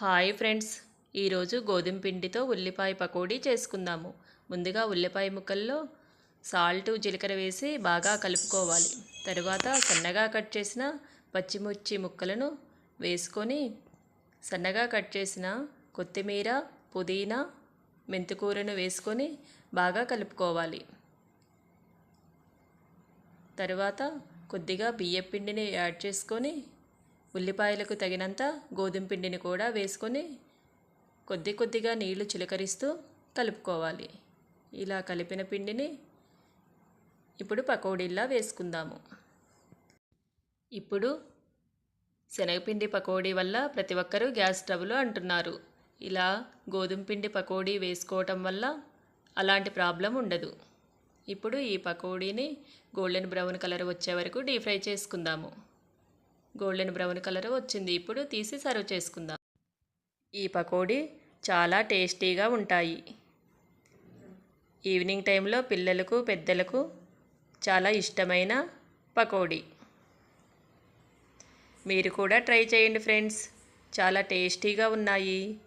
Hi friends. ఈరోజు గోధుమ పిండితో ఉల్లిపాయ పకోడీ చేసుకుందాము. ముందుగా ఉల్లిపాయ ముక్కల్లో సాల్ట్ జీలకర్ర వేసి బాగా కలుపుకోవాలి. తరువాత సన్నగా కట్ చేసిన పచ్చిమిర్చి ముక్కలను వేసుకొని సన్నగా కట్ చేసిన కొత్తిమీర పుదీనా మెంతికూరను వేసుకొని బాగా కలుపుకోవాలి. తరువాత కొద్దిగా బియ్యపిండిని యాడ్ చేసుకొని ఉల్లిపాయలకు తగినంత గోధుమ పిండిని కూడా వేసుకొని కొద్ది కొద్దిగా నీళ్ళు చిలకరిస్తూ కలుపుకోవాలి. ఇలా కలిపిన పిండిని ఇప్పుడు పకోడీలా వేసుకుందాము. ఇప్పుడు శనగపిండి పకోడీ వల్ల ప్రతి ఒక్కరూ గ్యాస్ స్టవ్లు అంటున్నారు. ఇలా గోధుమ పిండి పకోడీ వేసుకోవటం వల్ల అలాంటి ప్రాబ్లం ఉండదు. ఇప్పుడు ఈ పకోడీని గోల్డెన్ బ్రౌన్ కలర్ వచ్చే వరకు డీప్ ఫ్రై చేసుకుందాము. గోల్డెన్ బ్రౌన్ కలర్ వచ్చింది. ఇప్పుడు తీసి సర్వ్ చేసుకుందాం. ఈ పకోడీ చాలా టేస్టీగా ఉంటాయి. ఈవినింగ్ టైంలో పిల్లలకు పెద్దలకు చాలా ఇష్టమైన పకోడీ. మీరు కూడా ట్రై చేయండి ఫ్రెండ్స్. చాలా టేస్టీగా ఉన్నాయి.